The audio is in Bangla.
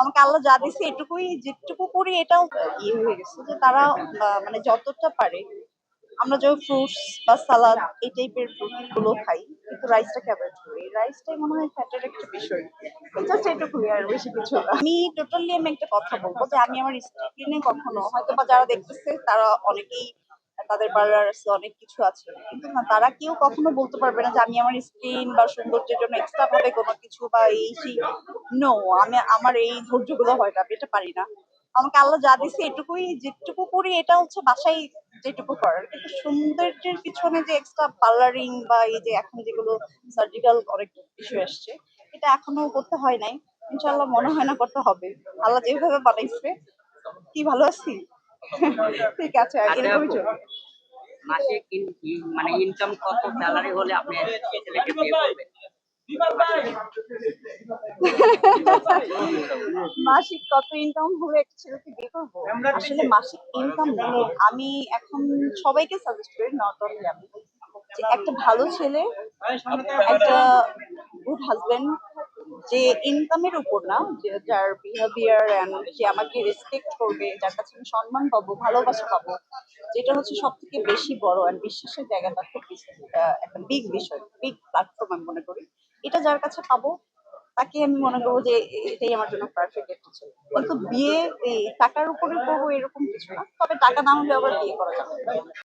আমাকে আল্লাহ যা দিছে এটুকুই, যেটুকু করি এটাও ইয়ে হয়ে গেছে যে তারা মানে যতটা পারে, আমরা যখন ফ্রুটস বা সালাদ এই টাইপেরগুলো খাই, কিন্তু রাইসটাকে অ্যাভয়েড করি? রাইসটাই মনে হয় ফ্যাটের একটা বিষয়। জাস্ট এটুকুই আর বেশি কিছু না। আমি টোটালি আমি একটা কথা বলব যে আমি আমার স্ক্রিনে কখনো হয়তো বা যারা দেখতেছে তারা অনেকেই তাদের পার্লার আছে অনেক কিছু আছে। কিন্তু না তারা কেউ কখনো বলতে পারবে না যে আমি আমার স্কিন বা সৌন্দর্যের জন্য এক্সট্রা ভাবে কোনো কিছু বা এই সেই নো আমি আমার এই ধৈর্যগুলো হয় না আমি এটা পারি না। আমাকে আল্লাহ যা দিছে এটুকুই যেটুকু করি এটা হচ্ছে বাসায় যেটুকু করার। কিন্তু সৌন্দর্যের পিছনে যে এক্সট্রা পার্লারিং বা এই যে এখন যেগুলো সার্জিক্যাল অনেক ইস্যু আসছে এটা এখনও করতে হয় নাই। ইনশাল্লাহ মনে হয় না করতে হবে। আল্লাহ যেভাবে বানাইছে কি ভালো আছি? ঠিক আছে আচ্ছা এরকমই চলবে। ই- মানে ইনকাম কত স্যালারি হলে আপনি ছেলেকে বিয়ে করবেন? মাসিক কত ইনকাম হলে একটা ছেলেকে বিয়ে করব? আসলে মাসিক ইনকাম না। আমি এখন সবাইকে সাজেস্ট করি নট অনলি আমি একটা ভালো ছেলে, একটা গুড হাজবেন্ড যে ইনকামের উপর না, যে যার বিহেভিয়ার অ্যান্ড যে আমাকে রেসপেক্ট করবে, যার কাছে আমি সম্মান পাবো, ভালোবাসা পাবো, যেটা হচ্ছে সব থেকে বেশি বড় অ্যান্ড বিশ্বাসের জায়গাটা খুব একটা বিগ বিষয় বিগ প্ল্যাটফর্ম আমি মনে করি। এটা যার কাছে পাবো, তাকে আমি মনে করব যে এটাই আমার জন্য পারফেক্ট একটা ছিল কিন্তু বিয়ে, এই টাকার উপরে করব এরকম কিছু না, তবে টাকা না হলে আবার বিয়ে করা যাবে